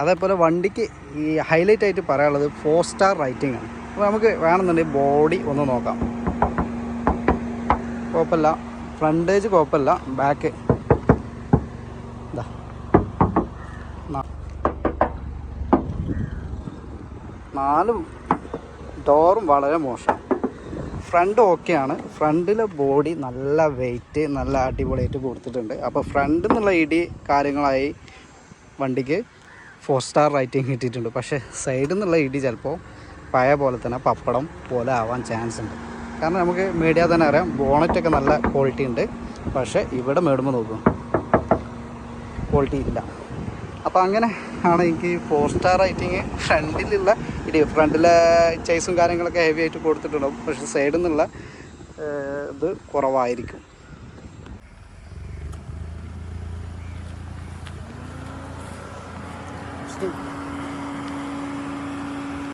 അതേപോലെ വണ്ടിക്ക് ഈ ഹൈലൈറ്റ് ആയിട്ട് പറയാനുള്ളത് ഫോർ സ്റ്റാർ റൈറ്റിംഗ് ആണ്. അപ്പോൾ നമുക്ക് വേണമെന്നുണ്ടെങ്കിൽ ബോഡി ഒന്ന് നോക്കാം. കുഴപ്പമില്ല. ഫ്രണ്ടേജ് കുഴപ്പമില്ല. ബാക്ക് നാല് ഡോറും വളരെ മോശം. ഫ്രണ്ട് ഓക്കെയാണ് ഫ്രണ്ടിലെ ബോഡി നല്ല വെയിറ്റ് നല്ല അടിപൊളിയായിട്ട് കൊടുത്തിട്ടുണ്ട്. അപ്പോൾ ഫ്രണ്ട് എന്നുള്ള ഇടി കാര്യങ്ങളായി വണ്ടിക്ക് ഫോർ സ്റ്റാർ റൈറ്റിംഗ് കിട്ടിയിട്ടുണ്ട്. പക്ഷേ സൈഡിൽ നിന്നുള്ള ഇടി ചിലപ്പോൾ പഴയ പോലെ തന്നെ പപ്പടം പോലെ ആവാൻ ചാൻസ് ഉണ്ട്. കാരണം നമുക്ക് മീഡിയ തന്നെ അറിയാം ബോണറ്റൊക്കെ നല്ല ക്വാളിറ്റി ഉണ്ട്. പക്ഷേ ഇവിടെ മേടുമ്പോൾ നോക്കും. ക്വാളിറ്റി ഇല്ല. അപ്പോൾ അങ്ങനെ ആണ് എനിക്ക് ഫോർ സ്റ്റാർ റൈറ്റിങ് ഫ്രണ്ടിലുള്ള ഇടി ഫ്രണ്ടിലെ ചേസും കാര്യങ്ങളൊക്കെ ഹെവി ആയിട്ട് കൊടുത്തിട്ടുണ്ടാവും. പക്ഷേ സൈഡിൽ നിന്നുള്ള ഇത് കുറവായിരിക്കും.